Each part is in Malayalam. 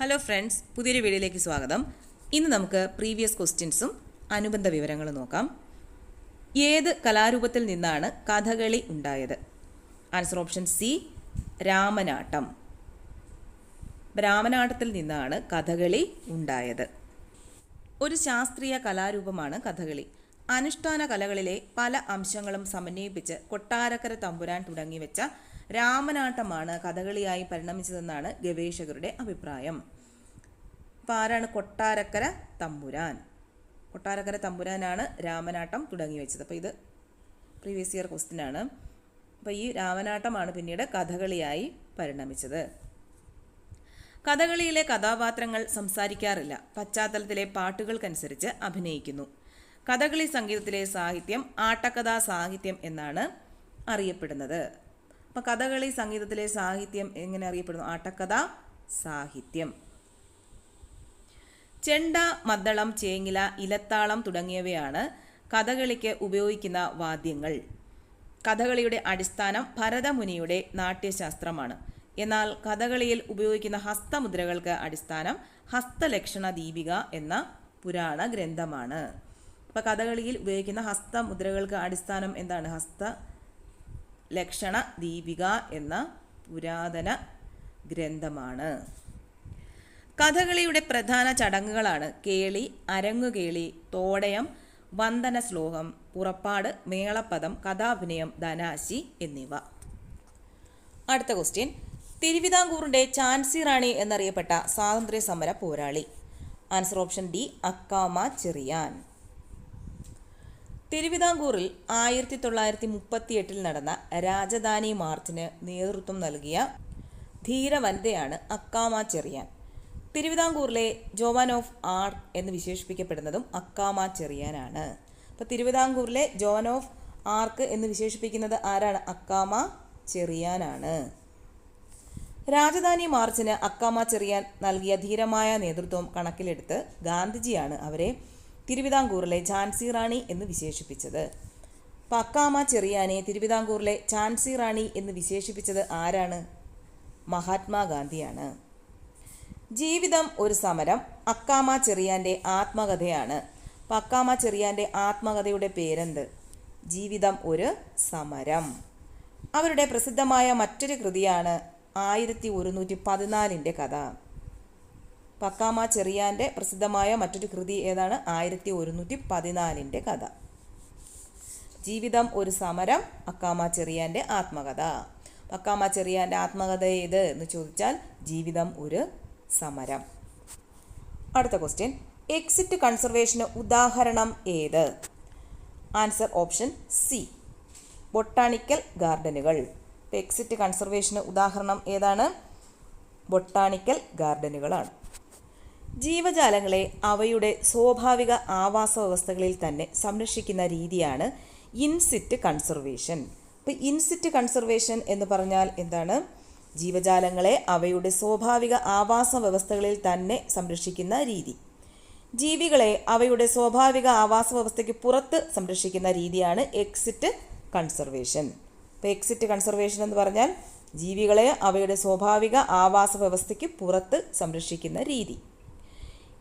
ഹലോ ഫ്രണ്ട്സ് പുതിയൊരു വീഡിയോയിലേക്ക് സ്വാഗതം. ഇന്ന് നമുക്ക് പ്രീവിയസ് ക്വസ്റ്റ്യൻസും അനുബന്ധ വിവരങ്ങളും നോക്കാം. ഏത് കലാരൂപത്തിൽ നിന്നാണ് കഥകളി ഉണ്ടായത്? Answer option C Ramanattam. രാമനാട്ടത്തിൽ നിന്നാണ് കഥകളി ഉണ്ടായത്. ഒരു ശാസ്ത്രീയ കലാരൂപമാണ് കഥകളി. അനുഷ്ഠാന കലകളിലെ പല അംശങ്ങളും സമന്വയിപ്പിച്ച് കൊട്ടാരക്കര തമ്പുരാൻ തുടങ്ങിവെച്ച രാമനാട്ടമാണ് കഥകളിയായി പരിണമിച്ചതെന്നാണ് ഗവേഷകരുടെ അഭിപ്രായം. അപ്പോൾ ആരാണ് കൊട്ടാരക്കര തമ്പുരാൻ? കൊട്ടാരക്കര തമ്പുരാനാണ് രാമനാട്ടം തുടങ്ങി വെച്ചത്. അപ്പോൾ ഇത് പ്രീവിയസ് ഇയർ ക്വസ്റ്റ്യൻ ആണ്. അപ്പോൾ ഈ രാമനാട്ടമാണ് പിന്നീട് കഥകളിയായി പരിണമിച്ചത്. കഥകളിയിലെ കഥാപാത്രങ്ങൾ സംസാരിക്കാറില്ല. പശ്ചാത്തലത്തിലെ പാട്ടുകൾക്കനുസരിച്ച് അഭിനയിക്കുന്നു. കഥകളി സംഗീതത്തിലെ സാഹിത്യം ആട്ടക്കഥാ സാഹിത്യം എന്നാണ് അറിയപ്പെടുന്നത്. അപ്പം കഥകളി സംഗീതത്തിലെ സാഹിത്യം എങ്ങനെ അറിയപ്പെടുന്നു? ആട്ടക്കഥ സാഹിത്യം. ചെണ്ട മദ്ദളം ചേങ്ങില ഇലത്താളം തുടങ്ങിയവയാണ് കഥകളിക്ക് ഉപയോഗിക്കുന്ന വാദ്യങ്ങൾ. കഥകളിയുടെ അടിസ്ഥാനം ഭരതമുനിയുടെ നാട്യശാസ്ത്രമാണ്. എന്നാൽ കഥകളിയിൽ ഉപയോഗിക്കുന്ന ഹസ്തമുദ്രകൾക്ക് അടിസ്ഥാനം ഹസ്തലക്ഷണ ദീപിക എന്ന പുരാണ ഗ്രന്ഥമാണ് അപ്പോൾ കഥകളിയിൽ ഉപയോഗിക്കുന്ന ഹസ്തമുദ്രകൾക്ക് അടിസ്ഥാനം എന്താണ്? ഹസ്ത ലക്ഷണ ദീപിക എന്ന പുരാതന ഗ്രന്ഥമാണ്. കഥകളിയുടെ പ്രധാന ചടങ്ങുകളാണ് കേളി അരങ്ങുകേളി തോടയം വന്ദന ശ്ലോകം പുറപ്പാട് മേളപ്പദം കഥാഭിനയം ധനാശി എന്നിവ. അടുത്ത ക്വസ്റ്റ്യൻ തിരുവിതാംകൂറിന്റെ ചാൻസി റാണി എന്നറിയപ്പെട്ട സ്വാതന്ത്ര്യ സമര പോരാളി. Answer option D Akkamma Cheriyan. തിരുവിതാംകൂറിൽ ആയിരത്തി തൊള്ളായിരത്തി മുപ്പത്തി എട്ടിൽ നടന്ന രാജധാനി മാർച്ചിന് നേതൃത്വം നൽകിയ ധീര വനിതയാണ് അക്കാമ ചെറിയാൻ. തിരുവിതാംകൂറിലെ ജോവാൻ ഓഫ് ആർ എന്ന് വിശേഷിപ്പിക്കപ്പെടുന്നതും അക്കാമ ചെറിയാനാണ്. അപ്പോൾ തിരുവിതാംകൂറിലെ ജോവാൻ ഓഫ് ആർക്ക് എന്ന് വിശേഷിപ്പിക്കുന്നത് ആരാണ്? അക്കാമ ചെറിയാനാണ്. രാജധാനി മാർച്ചിന് അക്കാമ ചെറിയാൻ നൽകിയ ധീരമായ നേതൃത്വം കണക്കിലെടുത്ത് ഗാന്ധിജിയാണ് അവരെ തിരുവിതാംകൂറിലെ ഝാൻസി റാണി എന്ന് വിശേഷിപ്പിച്ചത്. പക്കാമ ചെറിയാനെ തിരുവിതാംകൂറിലെ ഝാൻസി റാണി എന്ന് വിശേഷിപ്പിച്ചത് ആരാണ്? മഹാത്മാഗാന്ധിയാണ്. ജീവിതം ഒരു സമരം അക്കാമ ചെറിയാന്റെ ആത്മകഥയാണ്. പക്കാമ ചെറിയാന്റെ ആത്മകഥയുടെ പേരെന്ത്? ജീവിതം ഒരു സമരം. അവരുടെ പ്രസിദ്ധമായ മറ്റൊരു കൃതിയാണ് ആയിരത്തി ഒരുന്നൂറ്റി പതിനാലിന്റെ കഥ. പക്കാമ ചെറിയാന്റെ പ്രസിദ്ധമായ മറ്റൊരു കൃതി ഏതാണ്? ആയിരത്തി ഒരുന്നൂറ്റി പതിനാലിന്റെ കഥ. ജീവിതം ഒരു സമരം അക്കാമ ചെറിയാന്റെ ആത്മകഥ. പക്കാമ ചെറിയാന്റെ ആത്മകഥ ഏത് എന്ന് ചോദിച്ചാൽ ജീവിതം ഒരു സമരം. അടുത്ത ക്വസ്റ്റ്യൻ എക്സിറ്റ് കൺസർവേഷന് ഉദാഹരണം ഏത്? ആൻസർ ഓപ്ഷൻ സി ബൊട്ടാണിക്കൽ ഗാർഡനുകൾ എക്സിറ്റ് കൺസർവേഷന് ഉദാഹരണം ഏതാണ്? ബൊട്ടാണിക്കൽ ഗാർഡനുകളാണ് ജീവജാലങ്ങളെ അവയുടെ സ്വാഭാവിക ആവാസ വ്യവസ്ഥകളിൽ തന്നെ സംരക്ഷിക്കുന്ന രീതിയാണ് ഇൻസിറ്റ് കൺസർവേഷൻ. അപ്പോൾ ഇൻസിറ്റ് കൺസർവേഷൻ എന്ന് പറഞ്ഞാൽ എന്താണ്? ജീവജാലങ്ങളെ അവയുടെ സ്വാഭാവിക ആവാസ വ്യവസ്ഥകളിൽ തന്നെ സംരക്ഷിക്കുന്ന രീതി. ജീവികളെ അവയുടെ സ്വാഭാവിക ആവാസ വ്യവസ്ഥയ്ക്ക് പുറത്ത് സംരക്ഷിക്കുന്ന രീതിയാണ് എക്സിറ്റ് കൺസർവേഷൻ. ഇപ്പോൾ എക്സിറ്റ് കൺസർവേഷൻ എന്ന് പറഞ്ഞാൽ ജീവികളെ അവയുടെ സ്വാഭാവിക ആവാസ വ്യവസ്ഥയ്ക്ക് പുറത്ത് സംരക്ഷിക്കുന്ന രീതി.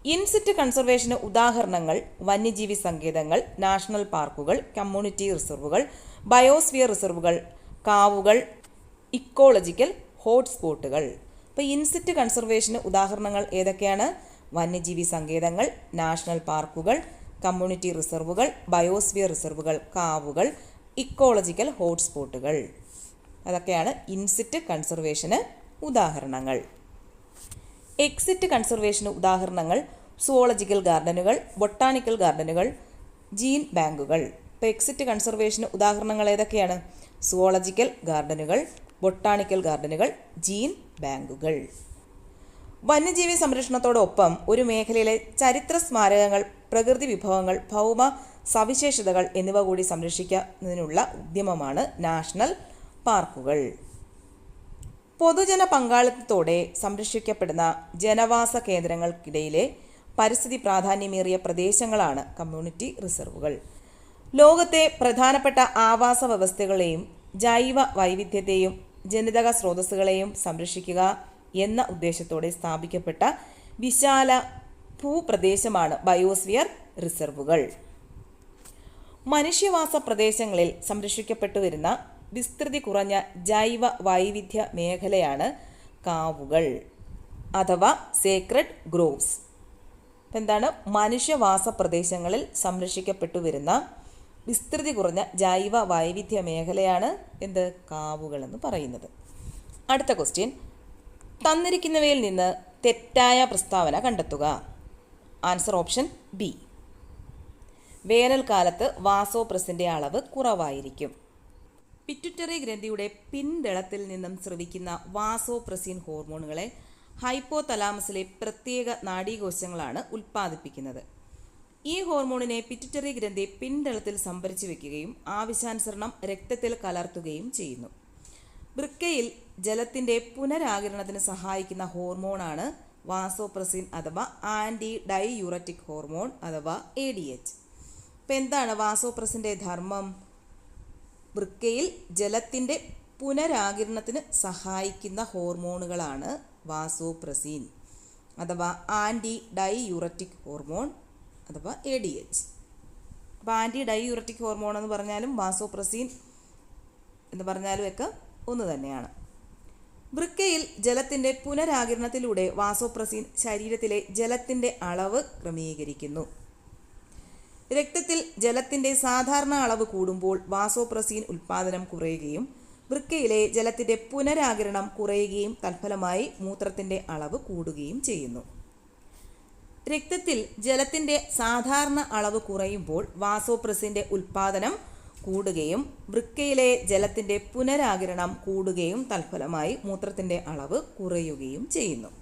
ഇൻസിറ്റ് കൺസർവേഷന് ഉദാഹരണങ്ങൾ വന്യജീവി സങ്കേതങ്ങൾ നാഷണൽ പാർക്കുകൾ കമ്മ്യൂണിറ്റി റിസർവുകൾ ബയോസ്ഫിയർ റിസർവുകൾ കാവുകൾ ഇക്കോളജിക്കൽ ഹോട്ട്സ്പോട്ടുകൾ. ഇപ്പോൾ ഇൻസിറ്റ് കൺസർവേഷന് ഉദാഹരണങ്ങൾ ഏതൊക്കെയാണ്? വന്യജീവി സങ്കേതങ്ങൾ നാഷണൽ പാർക്കുകൾ കമ്മ്യൂണിറ്റി റിസർവുകൾ ബയോസ്ഫിയർ റിസർവുകൾ കാവുകൾ ഇക്കോളജിക്കൽ ഹോട്ട്സ്പോട്ടുകൾ. അതൊക്കെയാണ് ഇൻസിറ്റ് കൺസർവേഷന് ഉദാഹരണങ്ങൾ. എക്സിറ്റ് കൺസർവേഷന് ഉദാഹരണങ്ങൾ സുവോളജിക്കൽ ഗാർഡനുകൾ ബൊട്ടാണിക്കൽ ഗാർഡനുകൾ ജീൻ ബാങ്കുകൾ. ഇപ്പോൾ എക്സിറ്റ് കൺസർവേഷന് ഉദാഹരണങ്ങൾ ഏതൊക്കെയാണ്? സുവോളജിക്കൽ ഗാർഡനുകൾ ബൊട്ടാണിക്കൽ ഗാർഡനുകൾ ജീൻ ബാങ്കുകൾ. വന്യജീവി സംരക്ഷണത്തോടൊപ്പം ഒരു മേഖലയിലെ ചരിത്ര സ്മാരകങ്ങൾ പ്രകൃതി വിഭവങ്ങൾ ഭൗമ സവിശേഷതകൾ എന്നിവ കൂടി സംരക്ഷിക്കുന്നതിനുള്ള ഉദ്യമമാണ് നാഷണൽ പാർക്കുകൾ. പൊതുജന പങ്കാളിത്തത്തോടെ സംരക്ഷിക്കപ്പെടുന്ന ജനവാസ കേന്ദ്രങ്ങൾക്കിടയിലെ പരിസ്ഥിതി പ്രാധാന്യമേറിയ പ്രദേശങ്ങളാണ് കമ്മ്യൂണിറ്റി റിസർവുകൾ. ലോകത്തെ പ്രധാനപ്പെട്ട ആവാസ വ്യവസ്ഥകളെയും ജൈവ വൈവിധ്യത്തെയും ജനിതക സ്രോതസ്സുകളെയും സംരക്ഷിക്കുക എന്ന ഉദ്ദേശത്തോടെ സ്ഥാപിക്കപ്പെട്ട വിശാല ഭൂപ്രദേശമാണ് ബയോസ്ഫിയർ റിസർവുകൾ. മനുഷ്യവാസ പ്രദേശങ്ങളിൽ സംരക്ഷിക്കപ്പെട്ടു വരുന്ന വിസ്തൃതി കുറഞ്ഞ ജൈവ വൈവിധ്യ മേഖലയാണ് കാവുകൾ അഥവാ സേക്രഡ് ഗ്രോവ്സ് എന്താണ് മനുഷ്യവാസ പ്രദേശങ്ങളിൽ സംരക്ഷിക്കപ്പെട്ടു വരുന്ന വിസ്തൃതി കുറഞ്ഞ ജൈവ വൈവിധ്യ മേഖലയാണ് എന്ത്? കാവുകൾ എന്ന് പറയുന്നത്. അടുത്ത ക്വസ്റ്റ്യൻ തന്നിരിക്കുന്നവയിൽ നിന്ന് തെറ്റായ പ്രസ്താവന കണ്ടെത്തുക. Answer option B. വേനൽക്കാലത്ത് വാസോപ്രസിന്റെ അളവ് കുറവായിരിക്കും. പിറ്റുറ്ററി ഗ്രന്ഥിയുടെ പിൻതളത്തിൽ നിന്നും സ്രവിക്കുന്ന വാസോപ്രസിൻ ഹോർമോണുകളെ ഹൈപ്പോ തലാമസിലെ പ്രത്യേക നാഡീകോശങ്ങളാണ് ഉൽപ്പാദിപ്പിക്കുന്നത്. ഈ ഹോർമോണിനെ പിറ്റുറ്ററി ഗ്രന്ഥി പിൻതളത്തിൽ സംഭരിച്ചു വെക്കുകയും ആവശ്യാനുസരണം രക്തത്തിൽ കലർത്തുകയും ചെയ്യുന്നു. വൃക്കയിൽ ജലത്തിന്റെ പുനരാകിരണത്തിന് സഹായിക്കുന്ന ഹോർമോണാണ് വാസോപ്രസിൻ അഥവാ ആന്റി ഡൈയൂററ്റിക് ഹോർമോൺ അഥവാ എ ഡി എച്ച് ഇപ്പം എന്താണ് വാസോപ്രസിന്റെ ധർമ്മം? വൃക്കയിൽ ജലത്തിന്റെ പുനരാകിരണത്തിന് സഹായിക്കുന്ന ഹോർമോണുകളാണ് വാസോപ്രസീൻ അഥവാ ആന്റി ഡൈയൂററ്റിക് ഹോർമോൺ അഥവാ എ ഡി എച്ച് അപ്പോൾ ആന്റി ഡൈയൂററ്റിക് ഹോർമോൺ എന്ന് പറഞ്ഞാലും വാസോപ്രസീൻ എന്ന് പറഞ്ഞാലും ഒക്കെ ഒന്ന് തന്നെയാണ്. വൃക്കയിൽ ജലത്തിന്റെ പുനരാകിരണത്തിലൂടെ വാസോപ്രസീൻ ശരീരത്തിലെ ജലത്തിന്റെ അളവ് ക്രമീകരിക്കുന്നു. രക്തത്തിൽ ജലത്തിന്റെ സാധാരണ അളവ് കൂടുമ്പോൾ വാസോപ്രസീൻ ഉൽപ്പാദനം കുറയുകയും വൃക്കയിലെ ജലത്തിന്റെ പുനരാകിരണം കുറയുകയും തൽഫലമായി മൂത്രത്തിന്റെ അളവ് കൂടുകയും ചെയ്യുന്നു. രക്തത്തിൽ ജലത്തിന്റെ സാധാരണ അളവ് കുറയുമ്പോൾ വാസോപ്രസിന്റെ ഉൽപ്പാദനം കൂടുകയും വൃക്കയിലെ ജലത്തിന്റെ പുനരാകിരണം കൂടുകയും തൽഫലമായി മൂത്രത്തിന്റെ അളവ് കുറയുകയും ചെയ്യുന്നു.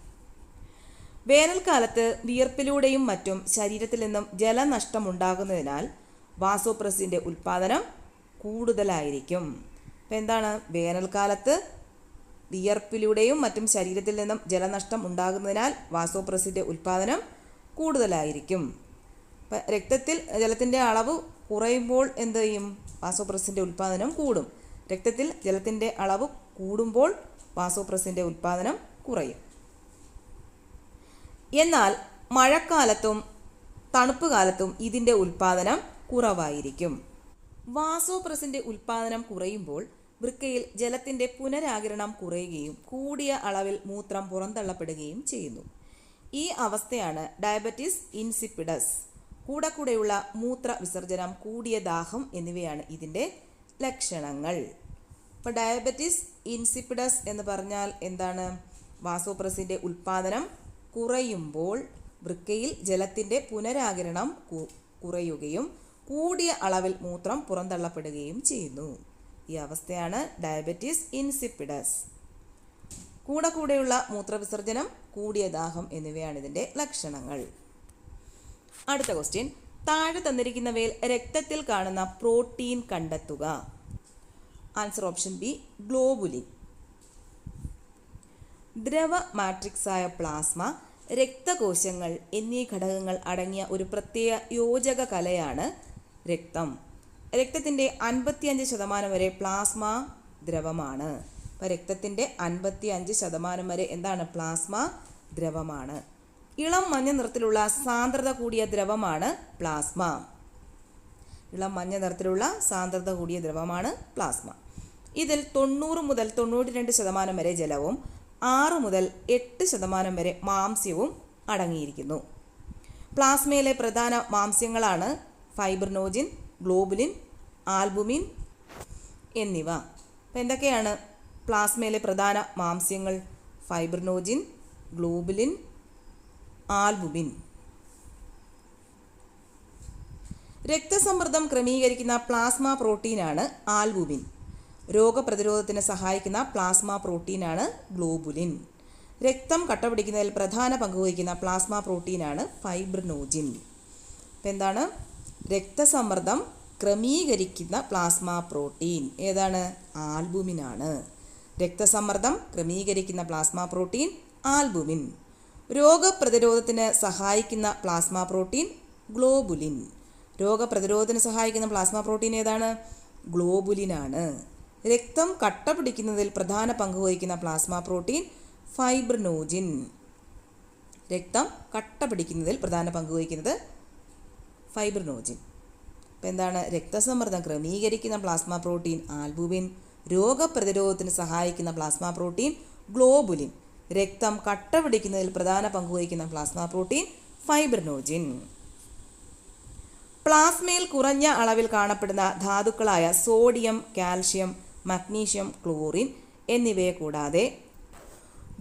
വേനൽക്കാലത്ത് വിയർപ്പിലൂടെയും മറ്റും ശരീരത്തിൽ നിന്നും ജലനഷ്ടം ഉണ്ടാകുന്നതിനാൽ വാസോപ്രസിന്റെ ഉൽപ്പാദനം കൂടുതലായിരിക്കും. അപ്പം എന്താണ്? വേനൽക്കാലത്ത് വിയർപ്പിലൂടെയും മറ്റും ശരീരത്തിൽ നിന്നും ജലനഷ്ടം ഉണ്ടാകുന്നതിനാൽ വാസോപ്രസിന്റെ ഉൽപ്പാദനം കൂടുതലായിരിക്കും. ഇപ്പം രക്തത്തിൽ ജലത്തിന്റെ അളവ് കുറയുമ്പോൾ എന്ത് ചെയ്യും? വാസോപ്രസിന്റെ ഉൽപ്പാദനം കൂടും. രക്തത്തിൽ ജലത്തിന്റെ അളവ് കൂടുമ്പോൾ വാസോപ്രസിന്റെ ഉൽപ്പാദനം കുറയും. എന്നാൽ മഴക്കാലത്തും തണുപ്പ് കാലത്തും ഇതിന്റെ ഉൽപ്പാദനം കുറവായിരിക്കും വാസോപ്രസിന്റെ ഉൽപ്പാദനം കുറയുമ്പോൾ വൃക്കയിൽ ജലത്തിന്റെ പുനരാകിരണം കുറയുകയും കൂടിയ അളവിൽ മൂത്രം പുറന്തള്ളപ്പെടുകയും ചെയ്യുന്നു. ഈ അവസ്ഥയാണ് ഡയബറ്റിസ് ഇൻസിപ്പിഡസ്. കൂടെ കൂടെയുള്ള മൂത്ര വിസർജനം കൂടിയ ദാഹം എന്നിവയാണ് ഇതിന്റെ ലക്ഷണങ്ങൾ. ഇപ്പോൾ ഡയബറ്റിസ് ഇൻസിപ്പിഡസ് എന്ന് പറഞ്ഞാൽ എന്താണ്? വാസോപ്രസിന്റെ ഉൽപ്പാദനം കുറയുമ്പോൾ വൃക്കയിൽ ജലത്തിന്റെ പുനരാകിരണം കുറയുകയും കൂടിയ അളവിൽ മൂത്രം പുറന്തള്ളപ്പെടുകയും ചെയ്യുന്നു. ഈ അവസ്ഥയാണ് ഡയബറ്റീസ് ഇൻസിപ്പിഡസ്. കൂടെ കൂടെയുള്ള മൂത്രവിസർജനം കൂടിയ ദാഹം എന്നിവയാണ് ഇതിന്റെ ലക്ഷണങ്ങൾ. അടുത്ത ക്വസ്റ്റ്യൻ. താഴെ തന്നിരിക്കുന്നവയിൽ രക്തത്തിൽ കാണുന്ന പ്രോട്ടീൻ കണ്ടെത്തുക. Answer option B globulin. ദ്രവ മാട്രിക്സായ പ്ലാസ്മ രക്തകോശങ്ങൾ എന്നീ ഘടകങ്ങൾ അടങ്ങിയ ഒരു പ്രത്യേക യോജക കലയാണ് രക്തം. രക്തത്തിന്റെ അൻപത്തിയഞ്ച് ശതമാനം വരെ പ്ലാസ്മ ദ്രവമാണ്. അപ്പോൾ രക്തത്തിന്റെ അൻപത്തി അഞ്ച് ശതമാനം വരെ എന്താണ് പ്ലാസ്മ ദ്രവമാണ്. ഇളം മഞ്ഞ നിറത്തിലുള്ള സാന്ദ്രത കൂടിയ ദ്രവമാണ് പ്ലാസ്മ ഇളം മഞ്ഞ നിറത്തിലുള്ള സാന്ദ്രത കൂടിയ ദ്രവമാണ് പ്ലാസ്മ ഇതിൽ തൊണ്ണൂറ് മുതൽ തൊണ്ണൂറ്റി രണ്ട് ശതമാനം വരെ ജലവും ആറ് മുതൽ എട്ട് ശതമാനം വരെ മാംസ്യവും അടങ്ങിയിരിക്കുന്നു. പ്ലാസ്മയിലെ പ്രധാന മാംസ്യങ്ങളാണ് ഫൈബ്രനോജിൻ ഗ്ലോബുലിൻ ആൽബുമിൻ എന്നിവ. അപ്പം എന്തൊക്കെയാണ് പ്ലാസ്മയിലെ പ്രധാന മാംസ്യങ്ങൾ? ഫൈബ്രനോജിൻ ഗ്ലോബുലിൻ ആൽബുമിൻ. രക്തസമ്മർദ്ദം ക്രമീകരിക്കുന്ന പ്ലാസ്മ പ്രോട്ടീനാണ് ആൽബുമിൻ. രോഗപ്രതിരോധത്തിന് സഹായിക്കുന്ന പ്ലാസ്മ പ്രോട്ടീനാണ് ഗ്ലോബുലിൻ. രക്തം കട്ടപിടിക്കുന്നതിൽ പ്രധാന പങ്കുവഹിക്കുന്ന പ്ലാസ്മ പ്രോട്ടീനാണ് ഫൈബ്രനോജിൻ. ഇപ്പം എന്താണ്? രക്തസമ്മർദ്ദം ക്രമീകരിക്കുന്ന പ്ലാസ്മ പ്രോട്ടീൻ. ഏതാണ്? ആൽബുമിനാണ്. രക്തസമ്മർദ്ദം ക്രമീകരിക്കുന്ന പ്ലാസ്മ പ്രോട്ടീൻ ആൽബുമിൻ. രോഗപ്രതിരോധത്തിന് സഹായിക്കുന്ന പ്ലാസ്മ പ്രോട്ടീൻ ഗ്ലോബുലിൻ. രോഗപ്രതിരോധത്തിന് സഹായിക്കുന്ന പ്ലാസ്മ പ്രോട്ടീൻ ഏതാണ്? ഗ്ലോബുലിനാണ്. രക്തം കട്ട പിടിക്കുന്നതിൽ പ്രധാന പങ്ക് വഹിക്കുന്ന പ്ലാസ്മ പ്രോട്ടീൻ ഫൈബ്രനോജിൻ. രക്തം കട്ട പിടിക്കുന്നതിൽ പ്രധാന പങ്ക് വഹിക്കുന്നത് ഫൈബ്രിനോജിൻ. അപ്പോൾ എന്താണ് രക്തസമ്മർദ്ദം ക്രമീകരിക്കുന്ന പ്ലാസ്മ പ്രോട്ടീൻ ആൽബുമിൻ രോഗപ്രതിരോധത്തിന് സഹായിക്കുന്ന പ്ലാസ്മ പ്രോട്ടീൻ ഗ്ലോബുലിൻ. രക്തം കട്ട പിടിക്കുന്നതിൽ പ്രധാന പങ്ക് വഹിക്കുന്ന പ്ലാസ്മ പ്രോട്ടീൻ ഫൈബ്രനോജിൻ. പ്ലാസ്മയിൽ കുറഞ്ഞ അളവിൽ കാണപ്പെടുന്ന ധാതുക്കളായ സോഡിയം കാൽഷ്യം മഗ്നീഷ്യം ക്ലോറിൻ എന്നിവയെ കൂടാതെ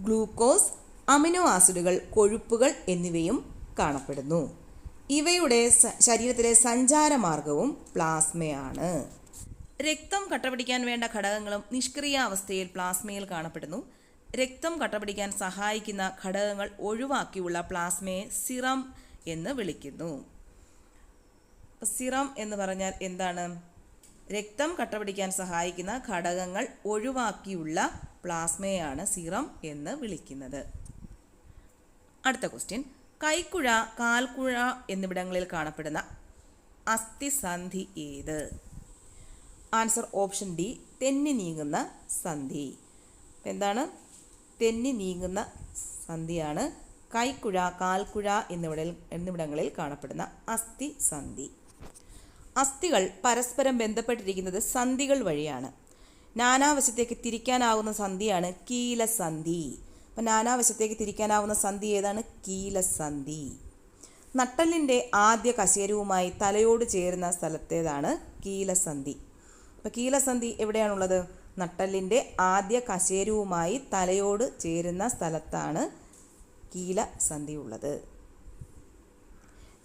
ഗ്ലൂക്കോസ് അമിനോ ആസിഡുകൾ കൊഴുപ്പുകൾ എന്നിവയും കാണപ്പെടുന്നു. ഇവയുടെ ശരീരത്തിലെ സഞ്ചാരമാർഗവും പ്ലാസ്മയാണ്. രക്തം കട്ടപിടിക്കാൻ വേണ്ട ഘടകങ്ങളും നിഷ്ക്രിയ അവസ്ഥയിൽ പ്ലാസ്മയിൽ കാണപ്പെടുന്നു. രക്തം കട്ടപിടിക്കാൻ സഹായിക്കുന്ന ഘടകങ്ങൾ ഒഴിവാക്കിയുള്ള പ്ലാസ്മയെ സിറം എന്ന് വിളിക്കുന്നു. സിറം എന്ന് പറഞ്ഞാൽ എന്താണ്? രക്തം കട്ടപിടിക്കാൻ സഹായിക്കുന്ന ഘടകങ്ങൾ ഒഴിവാക്കിയുള്ള പ്ലാസ്മയാണ് സിറം എന്ന് വിളിക്കുന്നത്. അടുത്ത ക്വസ്റ്റ്യൻ കൈക്കുഴ കാൽക്കുഴ എന്നിവിടങ്ങളിൽ കാണപ്പെടുന്ന അസ്ഥിസന്ധി ഏത്? ആൻസർ ഓപ്ഷൻ ഡി തെന്നി നീങ്ങുന്ന സന്ധി. എന്താണ്? തെന്നി നീങ്ങുന്ന സന്ധിയാണ് കൈക്കുഴ കാൽക്കുഴ എന്നിവിടങ്ങളിൽ എന്നിവിടങ്ങളിൽ കാണപ്പെടുന്ന അസ്ഥി സന്ധി അസ്ഥികൾ പരസ്പരം ബന്ധപ്പെട്ടിരിക്കുന്നത് സന്ധികൾ വഴിയാണ്. നാനാവശത്തേക്ക് തിരിക്കാനാവുന്ന സന്ധിയാണ് കീലസന്ധി. അപ്പം നാനാവശത്തേക്ക് തിരിക്കാനാവുന്ന സന്ധി ഏതാണ്? കീലസന്ധി. നട്ടലിന്റെ ആദ്യ കശേരുവുമായി തലയോട് ചേരുന്ന സ്ഥലത്തേതാണ് കീലസന്ധി. അപ്പോൾ കീലസന്ധി എവിടെയാണുള്ളത്? നട്ടലിന്റെ ആദ്യ കശേരുവുമായി തലയോട് ചേരുന്ന സ്ഥലത്താണ് കീലസന്ധി ഉള്ളത്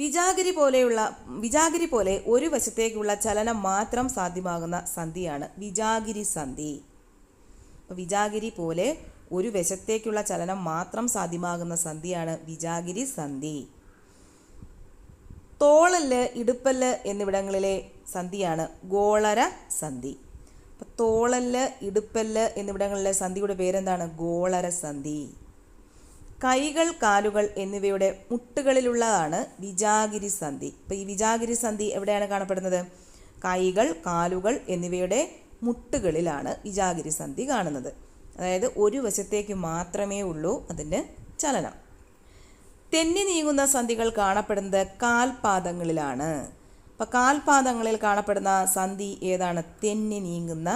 വിജാഗിരി പോലെയുള്ള വിജാഗിരി പോലെ ഒരു വശത്തേക്കുള്ള ചലനം മാത്രം സാധ്യമാകുന്ന സന്ധിയാണ് വിജാഗിരി സന്ധി. വിജാഗിരി പോലെ ഒരു വശത്തേക്കുള്ള ചലനം മാത്രം സാധ്യമാകുന്ന സന്ധിയാണ് വിജാഗിരി സന്ധി. തോളൽ ഇടുപ്പൽ എന്നിവിടങ്ങളിലെ സന്ധിയാണ് ഗോളര സന്ധി. തോളൽ ഇടുപ്പൽ എന്നിവിടങ്ങളിലെ സന്ധിയുടെ പേരെന്താണ്? ഗോളര സന്ധി. കൈകൾ കാലുകൾ എന്നിവയുടെ മുട്ടുകളിലുള്ളതാണ് വിജാഗിരി സന്ധി. അപ്പോൾ ഈ വിജാഗിരി സന്ധി എവിടെയാണ് കാണപ്പെടുന്നത്? കൈകൾ കാലുകൾ എന്നിവയുടെ മുട്ടുകളിലാണ് വിജാഗിരി സന്ധി കാണുന്നത്. അതായത് ഒരു വശത്തേക്ക് മാത്രമേ ഉള്ളൂ അതിന് ചലനം. തെന്നി നീങ്ങുന്ന സന്ധികൾ കാണപ്പെടുന്നത് കാൽപാദങ്ങളിലാണ്. അപ്പം കാൽപാദങ്ങളിൽ കാണപ്പെടുന്ന സന്ധി ഏതാണ്? തെന്നി നീങ്ങുന്ന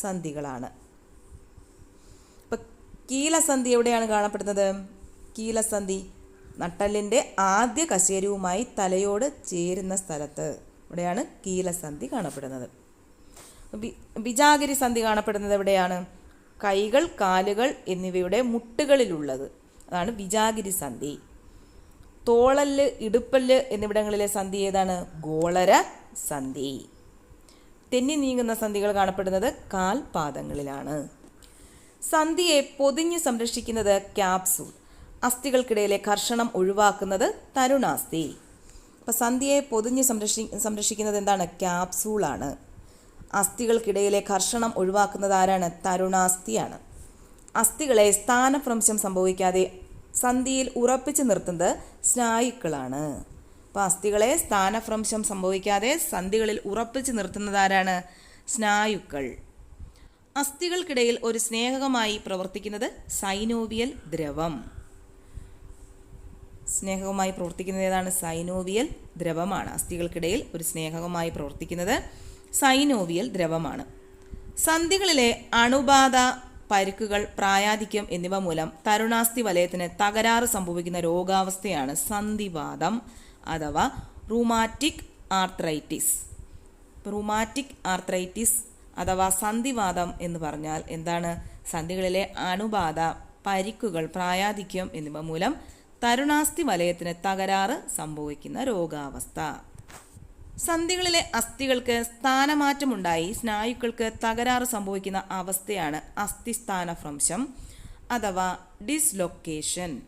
സന്ധികളാണ്. ഇപ്പം കീലസന്ധി എവിടെയാണ് കാണപ്പെടുന്നത്? കീലസന്ധി നട്ടലിന്റെ ആദ്യ കശേരുവുമായി തലയോട് ചേരുന്ന സ്ഥലത്ത് ഇവിടെയാണ് കീലസന്ധി കാണപ്പെടുന്നത്. ബിജാഗിരി സന്ധി കാണപ്പെടുന്നത് എവിടെയാണ്? കൈകൾ കാലുകൾ എന്നിവയുടെ മുട്ടുകളിലുള്ളത്. അതാണ് ബിജാഗിരി സന്ധി. തോളൽ ഇടുപ്പൽ എന്നിവിടങ്ങളിലെ സന്ധി ഏതാണ്? ഗോളര സന്ധി. തെന്നി നീങ്ങുന്ന സന്ധികൾ കാണപ്പെടുന്നത് കാൽപാദങ്ങളിലാണ്. സന്ധിയെ പൊതിഞ്ഞ് സംരക്ഷിക്കുന്നത് ക്യാപ്സൂൾ. അസ്ഥികൾക്കിടയിലെ ഘർഷണം ഒഴിവാക്കുന്നത് തരുണാസ്ഥി. അപ്പം സന്ധ്യയെ പൊതിഞ്ഞ് സംരക്ഷി സംരക്ഷിക്കുന്നത് എന്താണ്? ക്യാപ്സൂളാണ്. അസ്ഥികൾക്കിടയിലെ ഘർഷണം ഒഴിവാക്കുന്നത് ആരാണ്? തരുണാസ്ഥിയാണ്. അസ്ഥികളെ സ്ഥാനഭ്രംശം സംഭവിക്കാതെ സന്ധിയിൽ ഉറപ്പിച്ചു നിർത്തുന്നത് സ്നായുക്കളാണ്. അപ്പോൾ അസ്ഥികളെ സ്ഥാനഭ്രംശം സംഭവിക്കാതെ സന്ധികളിൽ ഉറപ്പിച്ചു നിർത്തുന്നത് ആരാണ്? സ്നായുക്കൾ. അസ്ഥികൾക്കിടയിൽ ഒരു സ്നേഹകമായി പ്രവർത്തിക്കുന്നത് സൈനോവിയൽ ദ്രവം. സ്നേഹകമായി പ്രവർത്തിക്കുന്നത് ഏതാണ്? സൈനോവിയൽ ദ്രവമാണ്. അസ്ഥികൾക്കിടയിൽ ഒരു സ്നേഹകമായി പ്രവർത്തിക്കുന്നത് സൈനോവിയൽ ദ്രവമാണ്. സന്ധികളിലെ അണുബാധ പരുക്കുകൾ പ്രായാധിക്യം എന്നിവ മൂലം തരുണാസ്ഥി വലയത്തിന് തകരാറ് സംഭവിക്കുന്ന രോഗാവസ്ഥയാണ് സന്ധിവാദം അഥവാ റൂമാറ്റിക് ആർത്രൈറ്റിസ് റൂമാറ്റിക് ആർത്രൈറ്റിസ് അഥവാ സന്ധിവാദം എന്ന് പറഞ്ഞാൽ എന്താണ്? സന്ധികളിലെ അണുബാധ പരിക്കുകൾ പ്രായാധിക്യം എന്നിവ മൂലം തരുണാസ്ഥി വലയത്തിന് തകരാറ് സംഭവിക്കുന്ന രോഗാവസ്ഥ. സന്ധികളിലെ അസ്ഥികൾക്ക് സ്ഥാനമാറ്റമുണ്ടായി സ്നായുക്കൾക്ക് തകരാറ് സംഭവിക്കുന്ന അവസ്ഥയാണ് അസ്ഥിസ്ഥാന ഭ്രംശം അഥവാ ഡിസ്ലൊക്കേഷൻ.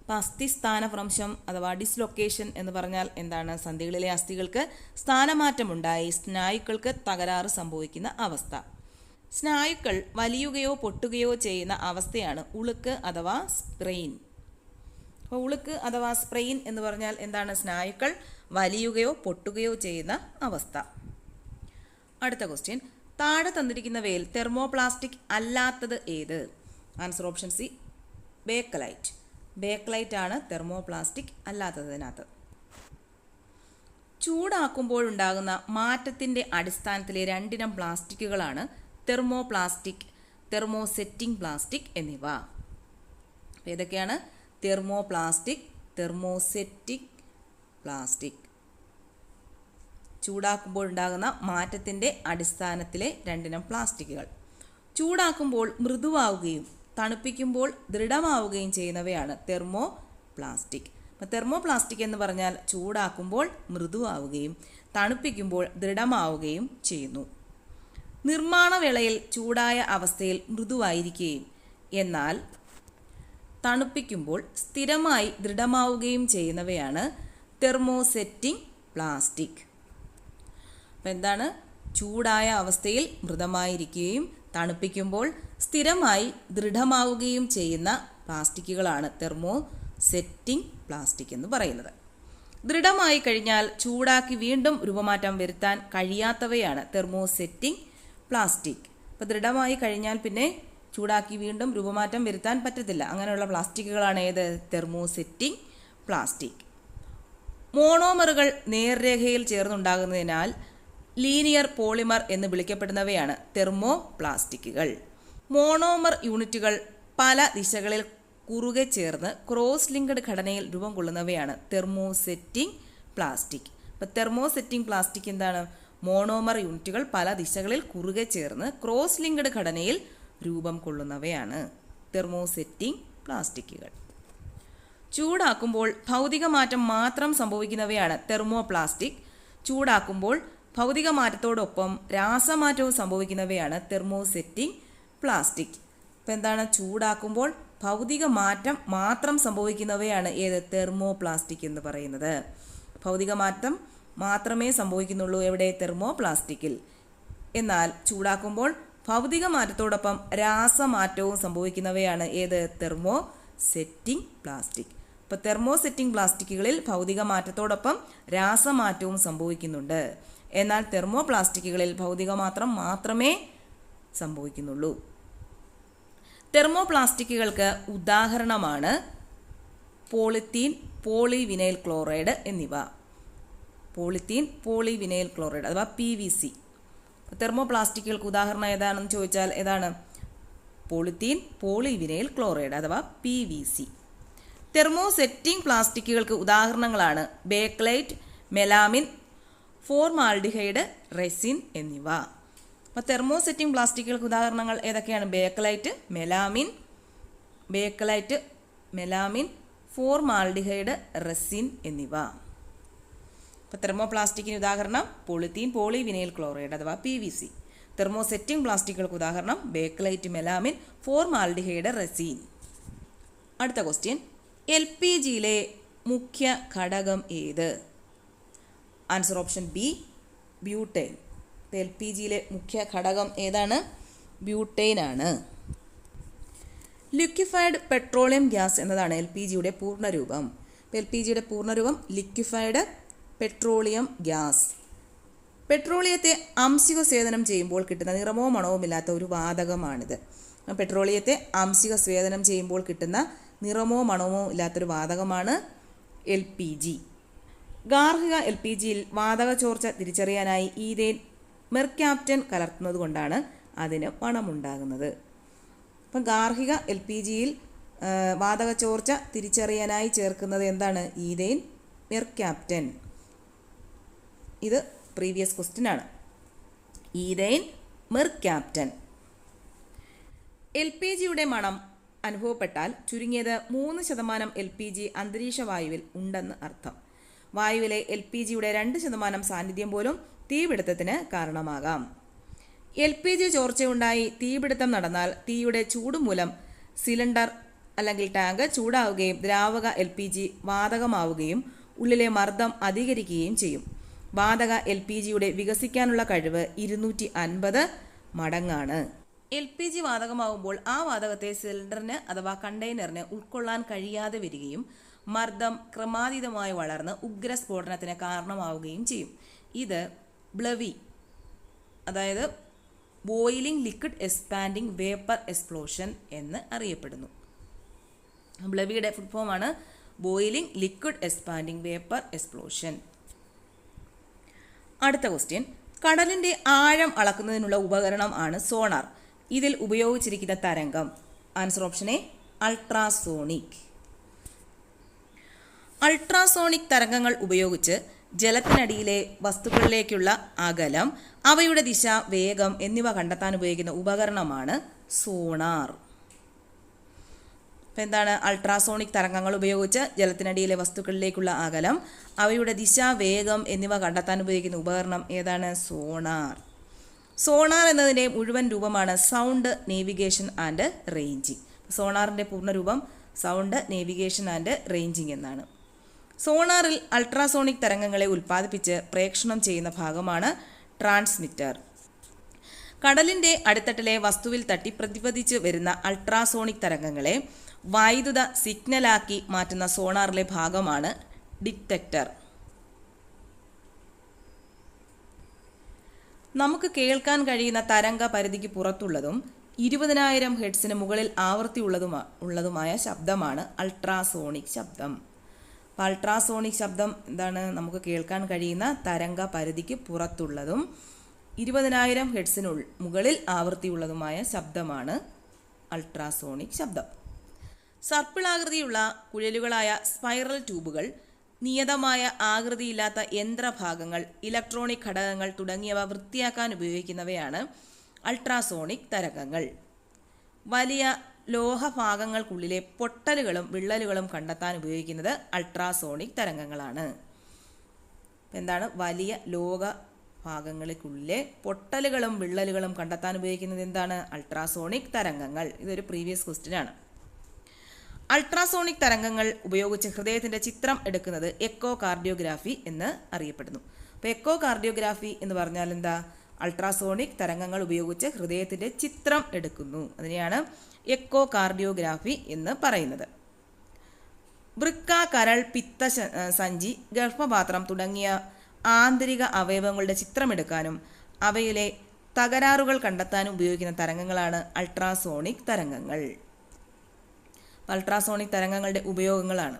അപ്പം അസ്ഥിസ്ഥാനഭ്രംശം അഥവാ ഡിസ്ലൊക്കേഷൻ എന്ന് പറഞ്ഞാൽ എന്താണ്? സന്ധികളിലെ അസ്ഥികൾക്ക് സ്ഥാനമാറ്റമുണ്ടായി സ്നായുക്കൾക്ക് തകരാറ് സംഭവിക്കുന്ന അവസ്ഥ. സ്നായുക്കൾ വലിയുകയോ പൊട്ടുകയോ ചെയ്യുന്ന അവസ്ഥയാണ് ഉളുക്ക് അഥവാ സ്പ്രെയിൻ. അപ്പോൾ ഉളുക്ക് അഥവാ സ്പ്രെയിൻ എന്ന് പറഞ്ഞാൽ എന്താണ്? സ്നായുക്കൾ വലിയുകയോ പൊട്ടുകയോ ചെയ്യുന്ന അവസ്ഥ. അടുത്ത ക്വസ്റ്റ്യൻ താഴെ തന്നിരിക്കുന്നവയിൽ തെർമോപ്ലാസ്റ്റിക് അല്ലാത്തത് ഏത്? Answer option C bakelite bakelite ആണ് തെർമോപ്ലാസ്റ്റിക് അല്ലാത്തതിനകത്ത്. ചൂടാക്കുമ്പോഴുണ്ടാകുന്ന മാറ്റത്തിന്റെ അടിസ്ഥാനത്തിലെ രണ്ടിനം പ്ലാസ്റ്റിക്കുകളാണ് തെർമോപ്ലാസ്റ്റിക് തെർമോസെറ്റിംഗ് പ്ലാസ്റ്റിക് എന്നിവ. ഏതൊക്കെയാണ്? Thermoplastic thermosetting plastic. ചൂടാക്കുമ്പോൾ ഉണ്ടാകുന്ന മാറ്റത്തിന്റെ അടിസ്ഥാനത്തിലെ രണ്ടിനം പ്ലാസ്റ്റിക്കുകൾ. ചൂടാക്കുമ്പോൾ മൃദുവാവുകയും തണുപ്പിക്കുമ്പോൾ ദൃഢമാവുകയും ചെയ്യുന്നവയാണ് തെർമോ പ്ലാസ്റ്റിക് തെർമോ പ്ലാസ്റ്റിക് എന്ന് പറഞ്ഞാൽ ചൂടാക്കുമ്പോൾ മൃദുവാവുകയും തണുപ്പിക്കുമ്പോൾ ദൃഢമാവുകയും ചെയ്യുന്നു. നിർമ്മാണ വേളയിൽ ചൂടായ അവസ്ഥയിൽ മൃദുവായിരിക്കുകയും എന്നാൽ തണുപ്പിക്കുമ്പോൾ സ്ഥിരമായി ദൃഢമാവുകയും ചെയ്യുന്നവയാണ് തെർമോസെറ്റിംഗ് പ്ലാസ്റ്റിക്. അപ്പം എന്താണ്? ചൂടായ അവസ്ഥയിൽ മൃതമായിരിക്കുകയും തണുപ്പിക്കുമ്പോൾ സ്ഥിരമായി ദൃഢമാവുകയും ചെയ്യുന്ന പ്ലാസ്റ്റിക്കുകളാണ് തെർമോ സെറ്റിംഗ് പ്ലാസ്റ്റിക് എന്ന് പറയുന്നത്. ദൃഢമായി കഴിഞ്ഞാൽ ചൂടാക്കി വീണ്ടും രൂപമാറ്റം വരുത്താൻ കഴിയാത്തവയാണ് തെർമോ സെറ്റിംഗ് പ്ലാസ്റ്റിക്. അപ്പോൾ ദൃഢമായി കഴിഞ്ഞാൽ പിന്നെ ചൂടാക്കി വീണ്ടും രൂപമാറ്റം വരുത്താൻ പറ്റത്തില്ല. അങ്ങനെയുള്ള പ്ലാസ്റ്റിക്കുകളാണ് ഏത്? Thermosetting plastic. മോണോമറുകൾ നേർരേഖയിൽ ചേർന്നുണ്ടാകുന്നതിനാൽ ലീനിയർ പോളിമർ എന്ന് വിളിക്കപ്പെടുന്നവയാണ് തെർമോ പ്ലാസ്റ്റിക്കുകൾ മോണോമർ യൂണിറ്റുകൾ പല ദിശകളിൽ കുറുകെ ചേർന്ന് ക്രോസ് ലിങ്ക്ഡ് ഘടനയിൽ രൂപം കൊള്ളുന്നവയാണ് തെർമോസെറ്റിംഗ് പ്ലാസ്റ്റിക്. അപ്പോൾ തെർമോസെറ്റിംഗ് പ്ലാസ്റ്റിക് എന്താണ്? മോണോമർ യൂണിറ്റുകൾ പല ദിശകളിൽ കുറുകെ ചേർന്ന് ക്രോസ് ലിങ്ക്ഡ് ഘടനയിൽ രൂപം കൊള്ളുന്നവയാണ് തെർമോസെറ്റിംഗ് പ്ലാസ്റ്റിക്കുകൾ. ചൂടാക്കുമ്പോൾ ഭൗതിക മാറ്റം മാത്രം സംഭവിക്കുന്നവയാണ് തെർമോപ്ലാസ്റ്റിക്. ചൂടാക്കുമ്പോൾ ഭൗതിക മാറ്റത്തോടൊപ്പം രാസമാറ്റവും സംഭവിക്കുന്നവയാണ് തെർമോസെറ്റിംഗ് പ്ലാസ്റ്റിക്. ഇപ്പം എന്താണ്? ചൂടാക്കുമ്പോൾ ഭൗതിക മാറ്റം മാത്രം സംഭവിക്കുന്നവയാണ് ഏത്? തെർമോപ്ലാസ്റ്റിക് എന്ന് പറയുന്നത്. ഭൗതിക മാറ്റം മാത്രമേ സംഭവിക്കുന്നുള്ളൂ എവിടെ? തെർമോപ്ലാസ്റ്റിക്കിൽ. എന്നാൽ ചൂടാക്കുമ്പോൾ ഭൗതിക മാറ്റത്തോടൊപ്പം രാസമാറ്റവും സംഭവിക്കുന്നവയാണ് ഏത്? Thermosetting plastic. അപ്പോൾ തെർമോ സെറ്റിംഗ് പ്ലാസ്റ്റിക്കുകളിൽ ഭൗതിക മാറ്റത്തോടൊപ്പം രാസമാറ്റവും സംഭവിക്കുന്നുണ്ട്. എന്നാൽ തെർമോ പ്ലാസ്റ്റിക്കുകളിൽ ഭൗതിക മാത്രം മാത്രമേ സംഭവിക്കുന്നുള്ളൂ. തെർമോ പ്ലാസ്റ്റിക്കുകൾക്ക് ഉദാഹരണമാണ് പോളിത്തീൻ പോളിവിനൈൽ ക്ലോറൈഡ് എന്നിവ. പോളിത്തീൻ പോളിവിനൈൽ ക്ലോറൈഡ് അഥവാ പി വി സി. തെർമോ പ്ലാസ്റ്റിക്കുകൾക്ക് ഉദാഹരണം ഏതാണെന്ന് ചോദിച്ചാൽ ഏതാണ്? പോളിത്തീൻ പോളിവിനൈൽ ക്ലോറൈഡ് അഥവാ പി വി സി. തെർമോസെറ്റിംഗ് പ്ലാസ്റ്റിക്കുകൾക്ക് ഉദാഹരണങ്ങളാണ് ബേക്ലൈറ്റ് മെലാമിൻ ഫോർമാൾഡിഹൈഡ് റെസിൻ എന്നിവ. അപ്പോൾ തെർമോസെറ്റിംഗ് പ്ലാസ്റ്റിക്കുകൾക്ക് ഉദാഹരണങ്ങൾ ഏതൊക്കെയാണ്? Bakelite melamine bakelite melamine formaldehyde resin എന്നിവ. അപ്പോൾ തെർമോപ്ലാസ്റ്റിക്കിന് ഉദാഹരണം പോളിത്തീൻ പോളിവിനൈൽ ക്ലോറൈഡ് അഥവാ പി വി സി തെർമോസെറ്റിംഗ് പ്ലാസ്റ്റിക്കുകൾക്ക് ഉദാഹരണം ബേക്കലൈറ്റ് മെലാമിൻ ഫോർമാൽഡിഹൈഡ് റെസീൻ അടുത്ത ക്വസ്റ്റ്യൻ എൽ പി ജിയിലെ മുഖ്യ ഘടകം ഏത്? Answer option B butane L P ജിയിലെ മുഖ്യ ഘടകം ഏതാണ്? ബ്യൂട്ടൈൻ ആണ്. ലിക്വിഫൈഡ് പെട്രോളിയം ഗ്യാസ് എന്നതാണ് എൽ പി ജിയുടെ പൂർണരൂപം എൽ പി ജിയുടെ പൂർണരൂപം ലിക്വിഫൈഡ് പെട്രോളിയം ഗ്യാസ്. പെട്രോളിയത്തെ ആംശിക സേവനം ചെയ്യുമ്പോൾ കിട്ടുന്ന നിറമോ മണവുമില്ലാത്ത ഒരു വാതകമാണിത്. പെട്രോളിയത്തെ ആംശിക സ്വേദനം ചെയ്യുമ്പോൾ കിട്ടുന്ന നിറമോ മണമോ ഇല്ലാത്തൊരു വാതകമാണ് എൽ പി ജി. ഗാർഹിക എൽ പി ജിയിൽ വാതക ചോർച്ച തിരിച്ചറിയാനായി ഈതേൻ മെർക്യാപ്റ്റൻ കലർത്തുന്നത് കൊണ്ടാണ് അതിന് മണമുണ്ടാകുന്നത് അപ്പം ഗാർഹിക എൽ പി ജിയിൽ വാതക ചോർച്ച തിരിച്ചറിയാനായി ചേർക്കുന്നത് എന്താണ്? Ethane mercaptan. ഇത് പ്രീവിയസ് ക്വസ്റ്റ്യൻ ആണ്. ഈതൈൻ മെർക്യാപ്റ്റൻ എൽ പി ജിയുടെ മണം അനുഭവപ്പെട്ടാൽ ചുരുങ്ങിയത് മൂന്ന് ശതമാനം എൽ പി ജി അന്തരീക്ഷ വായുവിൽ ഉണ്ടെന്ന് അർത്ഥം. വായുവിലെ എൽ പി ജിയുടെ രണ്ട് ശതമാനം സാന്നിധ്യം പോലും തീപിടുത്തത്തിന് കാരണമാകാം. എൽ പി ജി ചോർച്ചയുണ്ടായി തീപിടുത്തം നടന്നാൽ തീയുടെ ചൂട് മൂലം സിലിണ്ടർ അല്ലെങ്കിൽ ടാങ്ക് ചൂടാവുകയും ദ്രാവക എൽ പി ജി വാതകമാവുകയും ഉള്ളിലെ മർദ്ദം അധികരിക്കുകയും ചെയ്യും. വാതക എൽ പി ജിയുടെ വികസിക്കാനുള്ള കഴിവ് ഇരുന്നൂറ്റി അൻപത് മടങ്ങാണ്. എൽ പി ജി വാതകമാവുമ്പോൾ ആ വാതകത്തെ സിലിണ്ടറിന് അഥവാ കണ്ടെയ്നറിന് ഉൾക്കൊള്ളാൻ കഴിയാതെ വരികയും മർദ്ദം ക്രമാതീതമായി വളർന്ന് ഉഗ്രസ്ഫോടനത്തിന് കാരണമാവുകയും ചെയ്യും. ഇത് ബ്ലവി അതായത് boiling liquid expanding vapour explosion എന്ന് അറിയപ്പെടുന്നു. ബ്ലവിയുടെ full boiling liquid expanding vapour explosion. അടുത്ത ക്വസ്റ്റ്യൻ കടലിന്റെ ആഴം അളക്കുന്നതിനുള്ള ഉപകരണം ആണ് സോണാർ. ഇതിൽ ഉപയോഗിച്ചിരിക്കുന്ന തരംഗം. Answer option A ultrasonic ultrasonic തരംഗങ്ങൾ ഉപയോഗിച്ച് ജലത്തിനടിയിലെ വസ്തുക്കളിലേക്കുള്ള അകലം അവയുടെ ദിശ വേഗം എന്നിവ കണ്ടെത്താൻ ഉപയോഗിക്കുന്ന ഉപകരണമാണ് സോണാർ. അപ്പം എന്താണ് അൾട്രാസോണിക് തരംഗങ്ങൾ ഉപയോഗിച്ച് ജലത്തിനടിയിലെ വസ്തുക്കളിലേക്കുള്ള അകലം അവയുടെ ദിശ വേഗം എന്നിവ കണ്ടെത്താൻ ഉപയോഗിക്കുന്ന ഉപകരണം ഏതാണ്? സോണാർ. സോണാർ എന്നതിന്റെ മുഴുവൻ രൂപമാണ് സൗണ്ട് നേവിഗേഷൻ ആൻഡ് റേഞ്ചിങ്. സോണാറിന്റെ പൂർണ രൂപം സൗണ്ട് നേവിഗേഷൻ ആൻഡ് റേഞ്ചിങ് എന്നാണ്. സോണാറിൽ അൾട്രാസോണിക് തരംഗങ്ങളെ ഉൽപ്പാദിപ്പിച്ച് പ്രേക്ഷണം ചെയ്യുന്ന ഭാഗമാണ് ട്രാൻസ്മിറ്റർ. കടലിന്റെ അടിത്തട്ടിലെ വസ്തുവിൽ തട്ടി പ്രതിപതിച്ച് വരുന്ന അൾട്രാസോണിക് തരംഗങ്ങളെ വൈദ്യുത സിഗ്നലാക്കി മാറ്റുന്ന സോണാറിലെ ഭാഗമാണ് ഡിറ്റക്ടർ. നമുക്ക് കേൾക്കാൻ കഴിയുന്ന തരംഗ പരിധിക്ക് പുറത്തുള്ളതും ഇരുപതിനായിരം ഹെഡ്സിന് മുകളിൽ ആവൃത്തി ഉള്ളതുമാ ഉള്ളതുമായ ശബ്ദമാണ് അൾട്രാസോണിക് ശബ്ദം. അപ്പോൾ അൾട്രാസോണിക് ശബ്ദം എന്താണ് നമുക്ക് കേൾക്കാൻ കഴിയുന്ന തരംഗ പരിധിക്ക് പുറത്തുള്ളതും ഇരുപതിനായിരം ഹെഡ്സിന് മുകളിൽ ആവൃത്തിയുള്ളതുമായ ശബ്ദമാണ് അൾട്രാസോണിക് ശബ്ദം. സർപ്പിളാകൃതിയുള്ള കുഴലുകളായ സ്പൈറൽ ട്യൂബുകൾ നിയതമായ ആകൃതിയില്ലാത്ത യന്ത്രഭാഗങ്ങൾ ഇലക്ട്രോണിക് ഘടകങ്ങൾ തുടങ്ങിയവ വൃത്തിയാക്കാൻ ഉപയോഗിക്കുന്നവയാണ് അൾട്രാസോണിക് തരംഗങ്ങൾ. വലിയ ലോഹഭാഗങ്ങൾക്കുള്ളിലെ പൊട്ടലുകളും വിള്ളലുകളും കണ്ടെത്താൻ ഉപയോഗിക്കുന്നത് അൾട്രാസോണിക് തരംഗങ്ങളാണ്. എന്താണ്? വലിയ ലോക ഭാഗങ്ങൾക്കുള്ളിലെ പൊട്ടലുകളും വിള്ളലുകളും കണ്ടെത്താൻ ഉപയോഗിക്കുന്നത് എന്താണ്? അൾട്രാസോണിക് തരംഗങ്ങൾ. ഇതൊരു പ്രീവിയസ് ക്വസ്റ്റ്യൻ ആണ്. അൾട്രാസോണിക് തരംഗങ്ങൾ ഉപയോഗിച്ച് ഹൃദയത്തിന്റെ ചിത്രം എടുക്കുന്നത് എക്കോ കാർഡിയോഗ്രാഫി എന്ന് അറിയപ്പെടുന്നു. അപ്പോൾ എക്കോ കാർഡിയോഗ്രാഫി എന്ന് പറഞ്ഞാൽ എന്താ? അൾട്രാസോണിക് തരംഗങ്ങൾ ഉപയോഗിച്ച് ഹൃദയത്തിന്റെ ചിത്രം എടുക്കുന്നു. അതിനെയാണ് എക്കോ കാർഡിയോഗ്രാഫി എന്ന് പറയുന്നത്. വൃക്ക കരൾ പിത്ത സഞ്ചി ഗർഭപാത്രം തുടങ്ങിയ ആന്തരിക അവയവങ്ങളുടെ ചിത്രമെടുക്കാനും അവയിലെ തകരാറുകൾ കണ്ടെത്താനും ഉപയോഗിക്കുന്ന തരംഗങ്ങളാണ് അൾട്രാസോണിക് തരംഗങ്ങൾ. അൾട്രാസോണിക് തരംഗങ്ങളുടെ ഉപയോഗങ്ങളാണ്.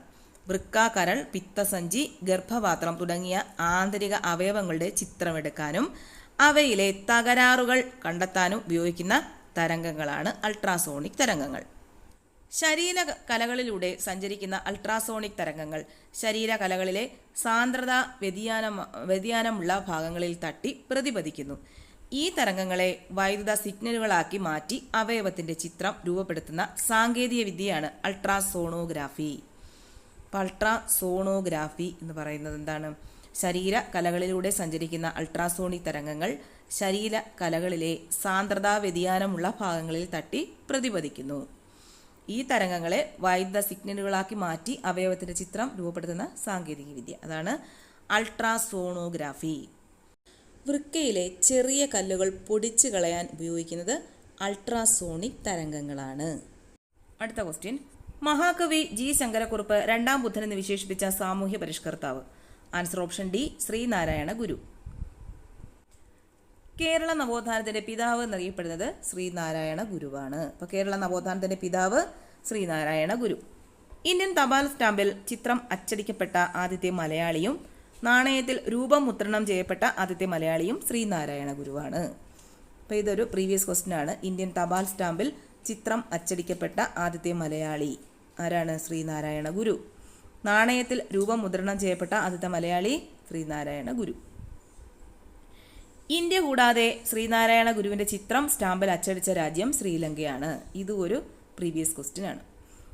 വൃക്ക കരൾ പിത്തസഞ്ചി ഗർഭപാത്രം തുടങ്ങിയ ആന്തരിക അവയവങ്ങളുടെ ചിത്രമെടുക്കാനും അവയിലെ തകരാറുകൾ കണ്ടെത്താനും ഉപയോഗിക്കുന്ന തരംഗങ്ങളാണ് അൾട്രാസോണിക് തരംഗങ്ങൾ. ശരീര കലകളിലൂടെ സഞ്ചരിക്കുന്ന അൾട്രാസോണിക് തരംഗങ്ങൾ ശരീരകലകളിലെ സാന്ദ്രത വ്യതിയാനം വ്യതിയാനമുള്ള ഭാഗങ്ങളിൽ തട്ടി പ്രതിപദിക്കുന്നു ഈ തരംഗങ്ങളെ വൈദ്യുത സിഗ്നലുകളാക്കി മാറ്റി അവയവത്തിന്റെ ചിത്രം രൂപപ്പെടുത്തുന്ന സാങ്കേതിക വിദ്യയാണ് അൾട്രാസോണോഗ്രാഫി അൾട്രാസോണോഗ്രാഫി എന്ന് പറയുന്നത് എന്താണ്? ശരീര കലകളിലൂടെ സഞ്ചരിക്കുന്ന അൾട്രാസോണിക് തരംഗങ്ങൾ ശരീര കലകളിലെ സാന്ദ്രതാ വ്യതിയാനമുള്ള ഭാഗങ്ങളിൽ തട്ടി പ്രതിപദിക്കുന്നു. ഈ തരംഗങ്ങളെ വൈദ്യുത സിഗ്നലുകളാക്കി മാറ്റി അവയവത്തിന്റെ ചിത്രം രൂപപ്പെടുത്തുന്ന സാങ്കേതിക വിദ്യ അതാണ് അൾട്രാസോണോഗ്രാഫി. വൃക്കയിലെ ചെറിയ കല്ലുകൾ പൊടിച്ചു കളയാൻ ഉപയോഗിക്കുന്നത് അൾട്രാസോണിക് തരംഗങ്ങളാണ്. അടുത്ത ക്വസ്റ്റ്യൻ മഹാകവി ജി ശങ്കരക്കുറുപ്പ് രണ്ടാം ബുദ്ധൻ എന്ന് വിശേഷിപ്പിച്ച സാമൂഹ്യ പരിഷ്കർത്താവ്. Answer option D Sree Narayana Guru. Kerala നവോത്ഥാനത്തിന്റെ പിതാവ് എന്നറിയപ്പെടുന്നത് ശ്രീനാരായണ ഗുരുവാണ്. അപ്പോൾ കേരള നവോത്ഥാനത്തിന്റെ പിതാവ് ശ്രീനാരായണ ഗുരു. ഇന്ത്യൻ തപാൽ സ്റ്റാമ്പിൽ ചിത്രം അച്ചടിക്കപ്പെട്ട ആദ്യത്തെ മലയാളിയും നാണയത്തിൽ രൂപം മുദ്രണം ചെയ്യപ്പെട്ട ആദ്യത്തെ മലയാളിയും ശ്രീനാരായണ ഗുരുവാണ്. അപ്പോൾ ഇതൊരു പ്രീവിയസ് ക്വസ്റ്റ്യൻ ആണ്. ഇന്ത്യൻ തപാൽ സ്റ്റാമ്പിൽ ചിത്രം അച്ചടിക്കപ്പെട്ട ആദ്യത്തെ മലയാളി ആരാണ്? ശ്രീനാരായണ ഗുരു. നാണയത്തിൽ രൂപം മുദ്രണം ചെയ്യപ്പെട്ട ആദ്യത്തെ മലയാളി ശ്രീനാരായണ ഗുരു. ഇന്ത്യ കൂടാതെ ശ്രീനാരായണ ഗുരുവിന്റെ ചിത്രം സ്റ്റാമ്പിൽ അച്ചടിച്ച രാജ്യം ശ്രീലങ്കയാണ്. ഇതും ഒരു പ്രീവിയസ് ക്വസ്റ്റ്യൻ ആണ്.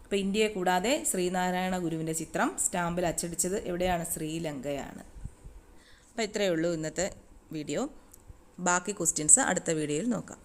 അപ്പോൾ ഇന്ത്യയെ കൂടാതെ ശ്രീനാരായണ ഗുരുവിന്റെ ചിത്രം സ്റ്റാമ്പിൽ അച്ചടിച്ചത് എവിടെയാണ്? ശ്രീലങ്കയാണ്. അപ്പോൾ ഇത്രയേ ഉള്ളൂ ഇന്നത്തെ വീഡിയോ. ബാക്കി ക്വസ്റ്റ്യൻസ് അടുത്ത വീഡിയോയിൽ നോക്കാം.